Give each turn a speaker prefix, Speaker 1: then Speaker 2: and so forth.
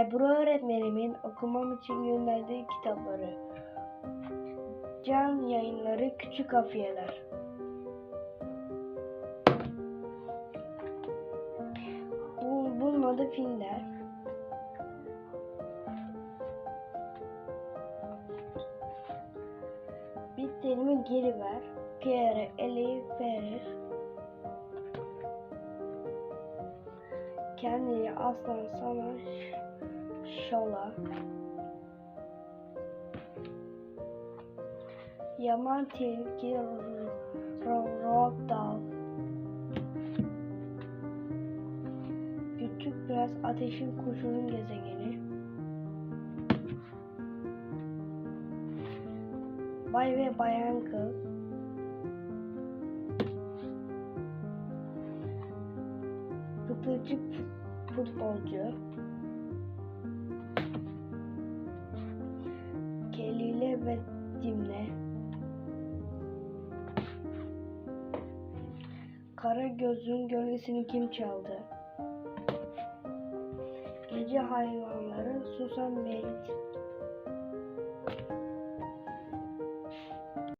Speaker 1: Ebru öğretmenimin okumam için gönderdiği kitapları. Can yayınları Küçük Afiyeler. Bu, bunun adı Finder. Bitlerimi geri ver. Pierre eli verir. Kendini aslan sana şola. Yaman tilki Rodal. Küçük biraz ateşin kuşunun gezegeni. Bay ve Bayan Kız. Kıpırcık futbolcu. Kara gözün gölgesini kim çaldı? Gece hayvanları Susan Merit.